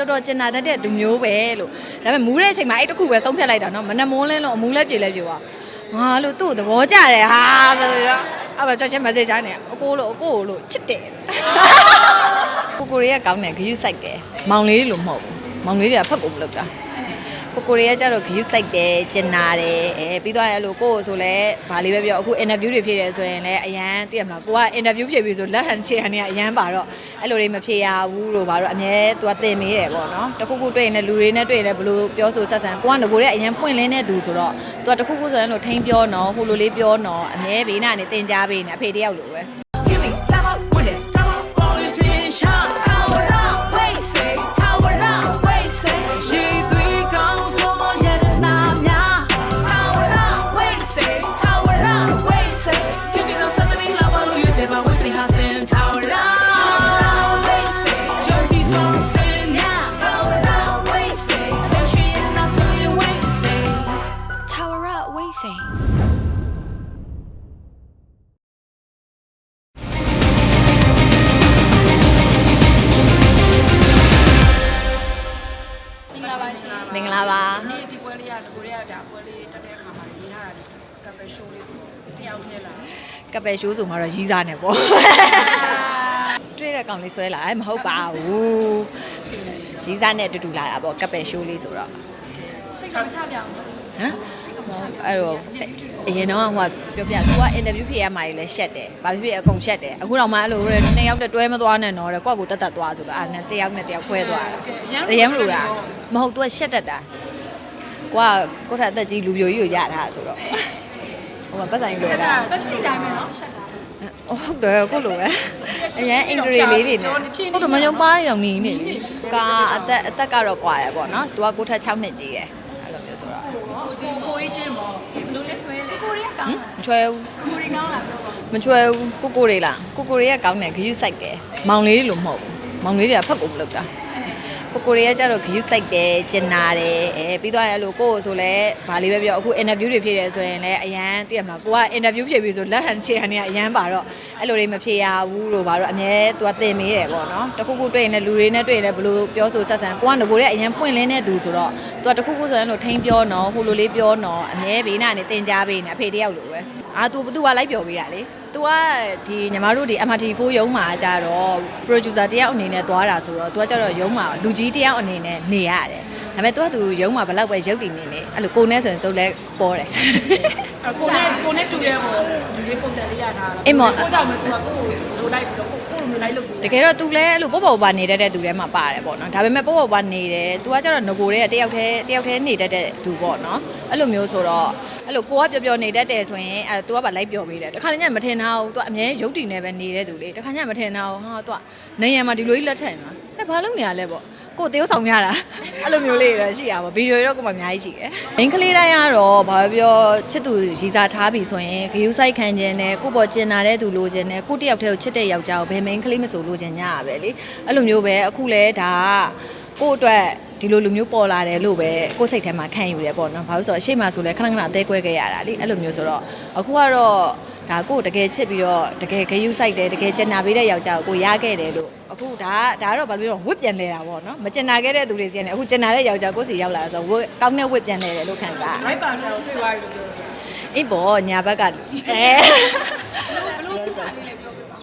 တော်တော်ကျင်နာတတ်တဲ့သူမျိုးပဲလို့ဒါပေမဲ့မူးတဲ့အချိန်မှာအဲ့တစ်ခုပဲဆုံးဖြတ်လိုက်တာနော်မနှမိုးလင်းလို့အမူးလဲပြေလဲပြေသွားငါလို့သူ့ကိုသဘောကျတယ်ဟာဆိုပြီးတော့အဲ့မှာချက်ချင်း message ချနေအကိုလို့အကိုလို့ချစ်တယ်ကိုကိုရီးယားကောင်းတယ်ဂယုစိုက်တယ်မောင်လေးလို့မဟုတ်ဘူးမောင်လေးတွေကဖက်ကိုမလုပ်တာ ကိုကိုရီးယားကျတော့ဂယုစိုက်တယ်ကျင်နာတယ်အဲပြီးသွားရင်အဲ့လိုကိုကိုဆိုလဲဗာလေးပဲပြောအခု interview တွေဖြည့်တယ်ဆိုရင်လည်းအရန်သိရမလားကိုက interview ဖြည့်ပြီဆိုလက်ဟန်ချေဟန်နေကအရန်ပါတော့အဲ့လိုတွေမဖြည့်ရဘူးလို့ပါတော့အမြဲသူကတင်မေးတယ်ပေါ့နော်တခုခုတွေ့ရင်လည်းလူတွေနဲ့တွေ့ရင်လည်းဘလို့ပြောဆိုဆက်ဆံကိုကငကိုတဲ့အရန်ပွင့်လင်းတဲ့သူဆိုတော့သူကတခုခုဆိုရင်လို့ထိန်းပြောနော်ဟိုလိုလေးပြောနော်အမြဲဘေးနာနေတင်ကြပေးနေအဖေတယောက်လိုပဲ လာပါဒီဒီပွဲလေးကကိုရီးယားဒါပွဲလေးတက်တဲ့အခါမှာရေးထားတာဒီကပ်ပဲရှိုးလေးဆိုတယောက်ထဲလာကပယ်ရှိုးဆိုမှတော့ရီးစားနေပေါ့တွေ့တဲ့ကောင်လေးဆွဲလာတယ်မဟုတ်ပါဘူးရီးစားနဲ့အတူတူလာတာပေါ့ကပယ်ရှိုးလေးဆိုတော့တိတ်ကောင်းချပြောင်းတော့ဟမ် အဲ့တော့အရင်တော့ဟိုကပြောပြသူကအင်တာဗျူးဖြေရမှာကြီးလဲရှက်တယ်ဘာဖြစ်ဖြစ်အကုန်ရှက်တယ်အခုတော့မှအဲ့လိုဟိုနှစ်ယောက်တည်းတွဲမသွားနဲ့တော့တဲ့ကိုယ့်ကိုတက်တက်သွားဆိုတော့အာနှစ်တယောက်နဲ့တယောက်ခွဲသွားတယ်အရင်မလို့လားမဟုတ်သူကရှက်တတ်တာကိုကကိုထက်အသက်ကြီးလူပြိုကြီးကိုရထားဆိုတော့ဟိုမှာပတ်ဆိုင်လွယ်တာပတ်ဆိုင်တိုင်းပဲနော်ရှက်တာဟုတ်တယ်ကိုလိုပဲအရင်အင်ဒရီလေးတွေနဲ့ဟုတ်တယ်မယုံပါးရောင်နေနေကာအသက်အသက်ကတော့ကွာတယ်ပေါ့နော် तू ကကိုထက်6နှစ်ကြီးရယ် ကိုကိုကြီးချင်းပေါ့ဘလို့လဲထွဲလေကိုရီးယားကောင်းမချွဲဘူးကိုရီးကောင်းလာတော့မချွဲဘူးကိုကိုလေးလားကိုကိုလေးကကောင်းတယ်ဂယုစိုက်တယ်မောင်လေးလို့မဟုတ်ဘူးမောင်လေးတွေကဖက်ကိုမလုပ်တာ ကိုကိုလေးကကျတော့ဂယုစိုက်တယ်ကျင်နာတယ်အဲပြီးသွားရင်အဲ့လိုကိုကိုဆိုလဲဗာလေးပဲပြောအခု interview တွေဖြည့်တယ်ဆိုရင်လည်းအရန်သိရမလားကိုက interview ဖြည့်ပြီဆိုလက်ဟန်ချေဟန်နေကအရန်ပါတော့အဲ့လိုတွေမဖြည့်ရဘူးလို့ပါတော့အမြဲသူကတင်မေးတယ်ပေါ့နော်တခုခုတွေ့ရင်လည်းလူတွေနဲ့တွေ့ရင်လည်းဘလို့ပြောဆိုဆက်ဆံကိုကငကိုတဲ့အရန်ပွင့်လင်းတဲ့သူဆိုတော့သူကတခုခုဆိုရင်လို့ထိန်းပြောနော်ဟိုလိုလေးပြောနော်အမြဲဘေးနာနေတင်ကြပေးနေအဖေတယောက်လိုပဲအာ तू ဘသူကလိုက်ပြောပေးတာလေ तू ကဒီညီမတို့ဒီ MRT4 ရုံးမှာကြတော့ producer တယောက်အနေနဲ့သွားတာဆိုတော့ तू ကကြတော့ရုံးမှာလူကြီးတယောက်အနေနဲ့နေရတယ်ဒါပေမဲ့ तू ကသူရုံးမှာဘယ်လောက်ပဲရုပ်တည်နေနေအဲ့လိုကိုနဲ့ဆိုရင် तू လည်းပေါ်တယ် အဲ့ကိုနဲ့ကိုနဲ့တူတဲ့ပေါ့လူလေးပုံစံလေးရထားတာ အေးမော် ကိုကြောင့်လည်းသူကကိုလိုလိုက်ပြီးတော့ကိုကိုလိုလိုက်လုပ်ပြီး တကယ်တော့ तू လည်းအဲ့လိုပေါ့ပေါ့ပါနေတတ်တဲ့သူထဲမှာပါတယ်ပေါ့နော်ဒါပေမဲ့ပေါ့ပေါ့ပါနေတယ် तू ကကြတော့ငကိုတဲ့တယောက်တည်းတယောက်တည်းနေတတ်တဲ့သူပေါ့နော်အဲ့လိုမျိုးဆိုတော့အဲ့လိုကိုကပျော်ပျော်နေတတ်တယ်ဆိုရင်အဲ့ तू ကပါလိုက်ပျော်ပေးတယ်တခါတည်းညမထင်တာဘူး तू အမြဲရုပ်တည်နေပဲနေတဲ့သူလေတခါညမထင်တာဘူးဟာ तू ကနေရံမှာဒီလိုကြီးလက်ထက်မှာအဲ့ဘာလုပ်နေရလဲပေါ့ ကိုတေးဥဆောင်ရတာအဲ့လိုမျိုးလေးတွေတော့ရှိရပါဗီဒီယိုတွေတော့ကိုမှအများကြီးရှိတယ်။မင်းကလေးတိုင်းကတော့ဘာပဲပြောချစ်သူရီစာထားပြီဆိုရင်ဂယူးဆိုင်ခံခြင်းနဲ့ကိုပေါ်ကျင်နာတဲ့သူလိုချင်တယ်ကိုတယောက်တည်းကိုချစ်တဲ့ယောက်ျားကိုဘယ်မင်းကလေးမဆိုလိုချင်ကြရပဲလေ။အဲ့လိုမျိုးပဲအခုလဲဒါကကို့အတွက်ဒီလိုလူမျိုးပေါ်လာတယ်လို့ပဲကိုယ်စိတ်ထဲမှာခံယူတယ်ပေါ့နော်။ဘာလို့ဆိုတော့အရှိမဆိုလဲခဏခဏအသေးကွဲခဲ့ရတာလေအဲ့လိုမျိုးဆိုတော့အခုကတော့ဒါကိုတကယ်ချစ်ပြီးတော့တကယ်ဂယူးဆိုင်တယ်တကယ်ကျင်နာပေးတဲ့ယောက်ျားကိုကိုရခဲ့တယ်လို့ အခုဒါဒါကတော့ဘာလို့ပြောဝစ်ပြန်လဲတာပေါ့နော်မကျင်နာခဲ့တဲ့သူတွေစီကနေအခုကျင်နာတဲ့ယောက်ျားကိုစီရောက်လာဆိုဝစ်ကောင်းတဲ့ဝစ်ပြန်လဲတယ်လို့ခံစားရိုက်ပါဆရာကိုတွေ့သွားပြီလို့ပြောတယ်အေးပေါ့ညာဘက်ကအဲဘလို့ပုံစံလေးပြောပြပါ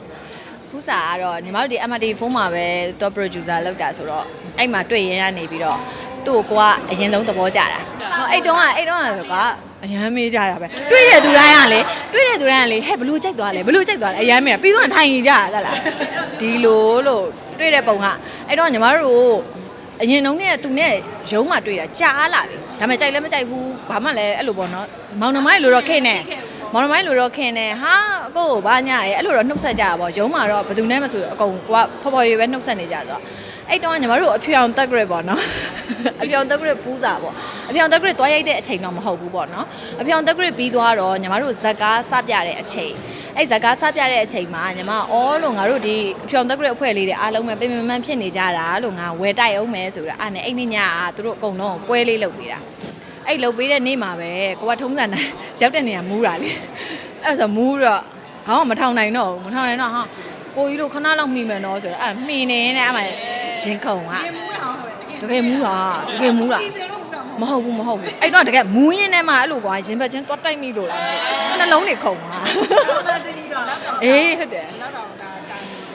ဖူးစာကတော့ညီမတို့ဒီ MRT ဖုန်းမှာပဲ top producer လောက်တာဆိုတော့အဲ့မှာတွေ့ရင်ရနေပြီးတော့သူ့ကိုကအရင်ဆုံးသဘောကျတာဟောအဲ့တုန်းကအဲ့တုန်းကဆိုက အရန်မေးကြတာပဲတွေ့တဲ့သူတိုင်းကလေတွေ့တဲ့သူတိုင်းကလေဟဲ့ဘလူးကြိုက်သွားလဲဘလူးကြိုက်သွားလဲအရန်မေးတာပြီးတော့ထိုင်ကြတာသလားဒီလိုလို့တွေ့တဲ့ပုံကအဲ့တော့ညီမတို့အရင်တုန်းကသူနဲ့ရုံးမှတွေ့တာကြားလာပြီဒါပေမဲ့ကြိုက်လည်းမကြိုက်ဘူးဘာမှလည်းအဲ့လိုပေါ့နော်မောင်နှမိုင်းလိုတော့ခင်းနေမောင်နှမိုင်းလိုတော့ခင်းနေဟာအကိုကိုဘာညာရဲ့အဲ့လိုတော့နှုတ်ဆက်ကြတာပေါ့ရုံးမှာတော့ဘယ်သူနဲ့မှဆိုအကုန်ကဖော်ဖော်ရွယ်ရွယ်ပဲနှုတ်ဆက်နေကြဆိုတော့အဲ့တော့ညီမတို့အဖြူအောင်တက်ကြရပေါ့နော်အဖြူအောင်တက်ကြရပူးစာပေါ့ အဖြူအောင်တက်ကြရတွားရိုက်တဲ့အချိန်တော့မဟုတ်ဘူးပေါ့နော်အဖြူအောင်တက်ကြရပြီးသွားတော့ညီမတို့ဇက်ကားစပြတဲ့အချိန်အဲ့ဇက်ကားစပြတဲ့အချိန်မှာညီမအော်လို့ငါတို့ဒီအဖြူအောင်တက်ကြရအဖွဲ့လေးတွေအားလုံးပဲပြင်ပမှန်ဖြစ်နေကြတာလို့ငါဝယ်တိုက်အောင်မယ်ဆိုတော့အဲ့နဲ့အဲ့ဒီညကသူတို့အကုန်လုံးပွဲလေးလုပ်ပေးတာအဲ့လှုပ်ပေးတဲ့နေ့မှာပဲကိုကထုံးစံတိုင်းရောက်တဲ့နေရာမူးတာလေအဲ့ဆိုမူးတော့ခေါင်းကမထောင်နိုင်တော့ဘူးမထောင်နိုင်တော့ဟာကိုကြီးတို့ခဏလောက်မှီမယ်နော်ဆိုတော့အဲ့မှီနေနဲ့အဲ့မှာရင်ခုန်ကပြင်မှုရအောင်ဟဲ့တကတကယ်မူးတာတကယ်မူးတာ မဟုတ်ဘူးမဟုတ်ဘူးအဲ့တော့တကယ်မူးရင်းထဲမှာအဲ့လိုကွာရင်ဘတ်ချင်းသွားတိုက်မိလို့လားနှလုံးတွေခုန်သွားအေးဟုတ်တယ်နောက်တော့ဒါကြာနေတ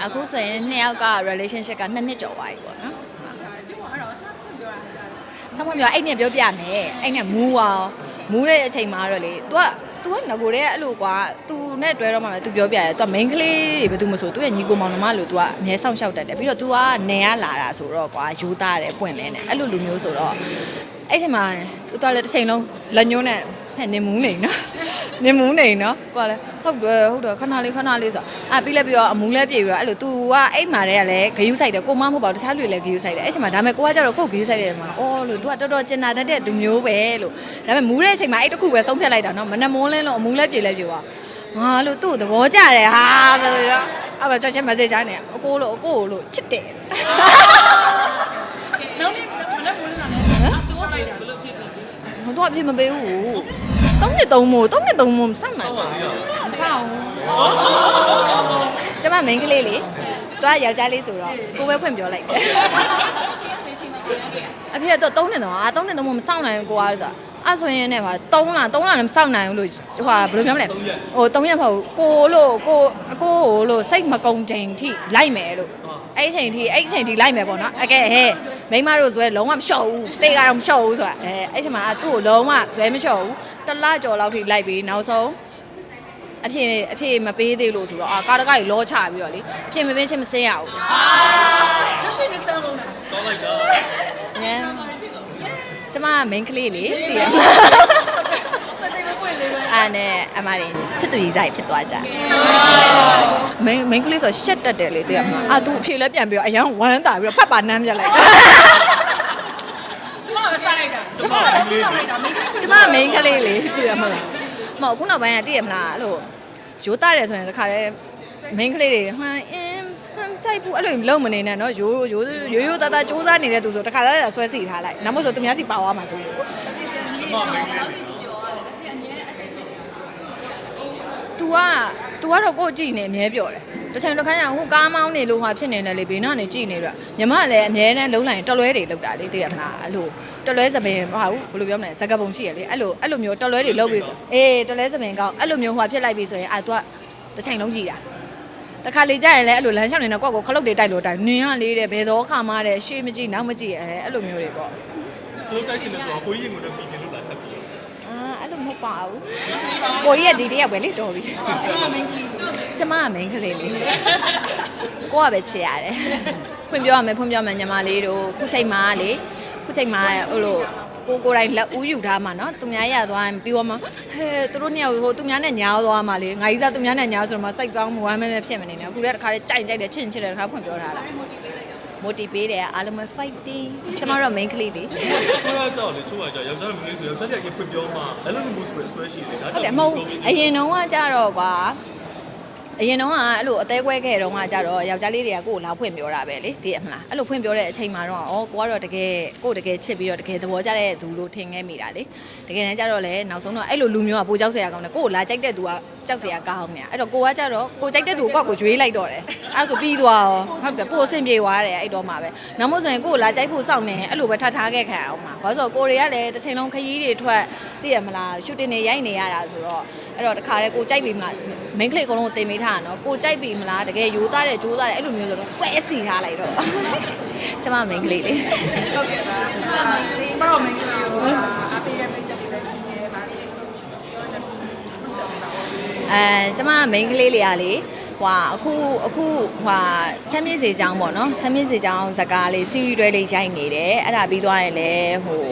ယ်အခုဆိုရင်နှစ်ယောက်က relationship ကနှစ်နှစ်ကျော်သွားပြီပေါ့နော်ကြာတယ်ပြီးတော့အဲ့တော့ဆက်ဖွင့်ပြောရတာကြာတယ်ဆောင်းမပြောအဲ့နဲ့ပြောပြမယ်အဲ့နဲ့မူးအောင်မူးတဲ့အချိန်မှာတော့လေ तू က तू ကငကိုတဲ့အဲ့လိုကွာ तू နဲ့တွဲတော့မှပဲ तू ပြောပြတယ် तू က main ကလေးတွေဘယ်သူမဆို तू ရဲ့ညီကိုမောင်နှမလို့ तू ကအမြဲဆောင်ရှောက်တတ်တယ်ပြီးတော့ तू ကနေရလာတာဆိုတော့ကွာယူသားတယ်ပွင့်လဲနဲ့အဲ့လိုလူမျိုးဆိုတော့အဲ့ချိန်မှာ तू ကလည်းတစ်ချိန်လုံးလက်ညှိုးနဲ့ဟဲ့နေမူးနေနော် နေမူးနေနော်ကိုကလည်းဟုတ်တယ်ဟုတ်တယ်ခဏလေးခဏလေးဆိုအာပြီးလဲပြီးတော့အမူးလဲပြေပြီးတော့အဲ့လို तू ကအဲ့မှာတည်းကလည်းဂယူးဆိုင်တယ်ကိုမမဟုတ်ပါဘူးတခြားလူတွေလည်းဂယူးဆိုင်တယ်အဲ့ချိန်မှာဒါပေမဲ့ကိုကကြတော့ကိုဂယူးဆိုင်တယ်မှာအော်လို့ तू ကတော်တော်ကျင်နာတတ်တဲ့သူမျိုးပဲလို့ဒါပေမဲ့မူးတဲ့အချိန်မှာအဲ့တစ်ခုပဲဆုံးဖြတ်လိုက်တာနော်မနက်မိုးလင်းလို့အမူးလဲပြေလဲပြေသွားငါလို့သူ့ကိုသဘောကျတယ်ဟာဆိုပြီးတော့အဲ့မှာချက်ချင်း message ချနေအကိုလို့အကိုလို့ချစ်တယ်နောက်နေ့မနေ့မိုးလင်းတာနဲ့တော့လိုက်တာမတော့အပြစ်မပေးဘူး သုံးနှစ်သုံးမို့သုံးနှစ်သုံးမို့မဆောင်နိုင်ပါဘူးမဆောင်ကျမ main ကလေးလေသူကယောက်ျားလေးဆိုတော့ကိုပဲဖွင့်ပြောလိုက်တယ်အဖေကတော့သုံးနှစ်တော့အာသုံးနှစ်သုံးမို့မဆောင်နိုင်ဘူးကိုကဆိုအဲ့ဆိုရင်လည်းဟာ3လ3လလည်းမဆောင်နိုင်ဘူးလို့ဟိုဘယ်လိုပြောမလဲဟို3ရက်မဟုတ်ကိုလို့ကိုအကိုလို့စိတ်မကုံချိန်ထိလိုက်မယ်လို့အဲ့အချိန်ထိအဲ့အချိန်ထိလိုက်မယ်ပေါ့နော်အကဲဟဲ့မိမတို့ဇွဲလုံးဝမလျှော့ဘူးတေကတော့မလျှော့ဘူးဆိုတာအဲအဲ့ချိန်မှာသူ့ကိုလုံးဝဇွဲမလျှော့ဘူး တစ်လကျော်လောက်ထိလိုက်ပြီးနောက်ဆုံးအဖေအဖေမပေးသေးလို့ဆိုတော့အာကာတကကြီးလောချပြီးတော့လေအဖေမပေးချင်းမစင်းရဘူးကျရှိနေစမ်းလုံးတာ။ညံကျမက main ကလေးလေတည်ရမမသိမပွင့်လေးပဲ။အာနဲ့အမရင်ချစ်သူကြီးဆိုင်ဖြစ်သွားကြ။ main main ကလေးဆိုရှက်တက်တယ်လေတည်ရမ။အာသူအဖြေလဲပြန်ပြီးတော့အရန်ဝမ်းတာပြီးတော့ဖတ်ပါနမ်းပြလိုက်တာကျမကပဲစားလို က်တာကျမကလည်းစားလိုက်တာမင်း ။ကျမက main ကလေးလေတည်ရမလား။မဟုတ်ခုနောက်ပိုင်းကတည်ရမလားအဲ့လိုရိုးသားတယ်ဆိုရင်တခါတည်း main ကလေးတွေဟမ်အင်းဟမ်ချိုက်ဘူးအဲ့လိုလုံးမနေနဲ့နော်ရိုးရိုးရိုးရိုးသားသားစူးစမ်းနေတဲ့သူဆိုတခါတည်းဆွဲစီထားလိုက်နောက်မို့ဆိုသူများစီပါသွားမှာဆိုရင် तू อ่ะ तू ကတော့ကိုယ့်ကြည့်နေအမြဲပြောတယ်တစ်ချိန်တစ်ခါကျဟိုကားမောင်းနေလို့ဟာဖြစ်နေတယ်လေဘေးနားနေကြည့်နေတော့ညီမကလည်းအမြဲတမ်းလုံးလိုက်ရင်တလွဲတွေလောက်တာလေသိရမလားအဲ့လို တလွဲစပင်မဟုတ်ဘူးဘယ်လိုပြောမလဲဇကပုံရှိရလေအဲ့လိုအဲ့လိုမျိုးတလွဲတွေလောက်ပြီးဆိုအေးတလွဲစပင်ကောင်းအဲ့လိုမျိုးဟိုဖြစ်လိုက်ပြီဆိုရင်အာ तू ကတစ်ချိန်လုံးကြည့်တာတခါလေကြာရင်လည်းအဲ့လိုလမ်းလျှောက်နေတော့ကိုယ့်ကိုခလုတ်တွေတိုက်လို့တိုက်နင်းရလေးတဲ့ဘယ်တော့ခါမှတဲ့ရှေ့မကြည့်နောက်မကြည့်အဲအဲ့လိုမျိုးတွေပေါ့သူတို့တိုက်ချင်တယ်ဆိုတော့ကိုကြီးရင်ကိုလည်းပြီးချင်လို့လာထပ်ပြီးအာအဲ့လိုမဟုတ်ပါဘူးကိုကြီးကဒီတရက်ပဲလေတော်ပြီကျမမင်းကလေးကျမက main ကလေးလေးကိုကပဲချစ်ရတယ်ဖွင့်ပြောရမယ်ဖွင့်ပြောရမယ်ညီမလေးတို့ခုချိန်မှာလေ ခုချိန်မှာဟိုလိုကိုကိုတိုင်းလက်ဦးယူထားမှာနော်သူများရသွားရင်ပြီးတော့မှဟဲသူတို့နှစ်ယောက်ဟိုသူများနဲ့ညားသွားမှာလေငါကြီးစားသူများနဲ့ညားဆိုတော့မှစိတ်ကောင်းမဝမ်းမနဲ့ဖြစ်မနေနဲ့အခုလည်းတစ်ခါတည်းကြိုင်ကြိုက်တယ်ချင်ချင်တယ်တစ်ခါဖွင့်ပြောထားလားမိုတီပေးတယ်အားလုံးပဲ fighting ကျမတို့ main ကလေးလေဆွဲရကြောက်လေချိုးရကြောက်ယောက်ျားမိန်းကလေးဆိုယောက်ျားတည်းအရင်ဖွင့်ပြောမှာအဲ့လိုမျိုးဆိုရဆွဲရှိတယ်ဒါကြောင့်ဟုတ်တယ်မဟုတ်အရင်တော့ကကြတော့ကွာ အရင်တုန်းကအဲ့လိုအသေးကွဲခဲ့တုန်းကကြတော့ယောက်ျားလေးတွေကကိုယ်ကိုလာဖွင့်ပြောတာပဲလေသိရမလားအဲ့လိုဖွင့်ပြောတဲ့အချိန်မှာတော့ဩကိုကတော့တကယ်ကိုယ်တကယ်ချစ်ပြီးတော့တကယ်သဘောကျတဲ့သူလို့ထင်ခဲ့မိတာလေတကယ်တမ်းကျတော့လေနောက်ဆုံးတော့အဲ့လိုလူမျိုးကပိုကြောက်စရာကောင်းတယ်ကိုယ်ကိုလာကြိုက်တဲ့သူကကြောက်စရာကောင်းနေအဲ့တော့ကိုကကြတော့ကိုကြိုက်တဲ့သူကိုကကိုရွေးလိုက်တော့တယ်အဲ့ဆိုပြီးသွားရောဟုတ်တယ်ပိုအဆင်ပြေသွားတယ်အဲ့တော့မှပဲနောက်မို့ဆိုရင်ကိုယ်ကိုလာကြိုက်ဖို့စောင့်နေအဲ့လိုပဲထပ်ထားခဲ့ခံအောင်ပါဘာလို့ဆိုကိုတွေကလည်းတစ်ချိန်လုံးခရီးတွေထွက်သိရမလားရှူတင်တွေရိုက်နေရတာဆိုတော့အဲ့တော့တခါလေကိုကြိုက်ပြီမလား မိန်းကလေးအကုန်လုံးကိုတင်ပေးထားတာနော်ကိုကြိုက်ပြီမလားတကယ်ယူသားတယ်ကြိုးသားတယ်အဲ့လိုမျိုးဆိုတော့ဆွဲစီထားလိုက်တော့ကျမမိန်းကလေးလေးဟုတ်ကဲ့ပါကျမမင်းကလေးကျမတော့မင်းကလေးကိုအားပေးတဲ့မိတ်တက်လေးလည်းရှိနေပါလေပြောနေလို့ဆက်ပါဦးအဲကျမမိန်းကလေးလေးကလေ ဟွာအခုအခုဟွာချမ်းမြေ့စေချောင်းပေါ့နော်ချမ်းမြေ့စေချောင်းဇာကားလေး series တွဲလေးရိုက်နေတယ်အဲ့ဒါပြီးသွားရင်လည်းဟို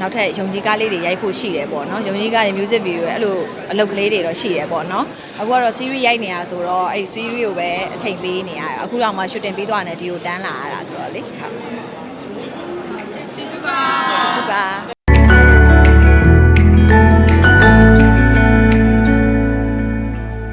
နောက်ထပ်ယုံကြည်ကားလေးတွေရိုက်ဖို့ရှိတယ်ပေါ့နော်ယုံကြည်ကားတွေ music video အဲ့လိုအလုပ်ကလေးတွေတော့ရှိတယ်ပေါ့နော်အခုကတော့ series ရိုက်နေတာဆိုတော့အဲ့ဒီ series ကိုပဲအချိန်ပေးနေရတာအခုတော့မှ shooting ပြီးသွားတယ်ဒီကိုတန်းလာရတာဆိုတော့လေဟုတ်ကျေးဇူးပါ super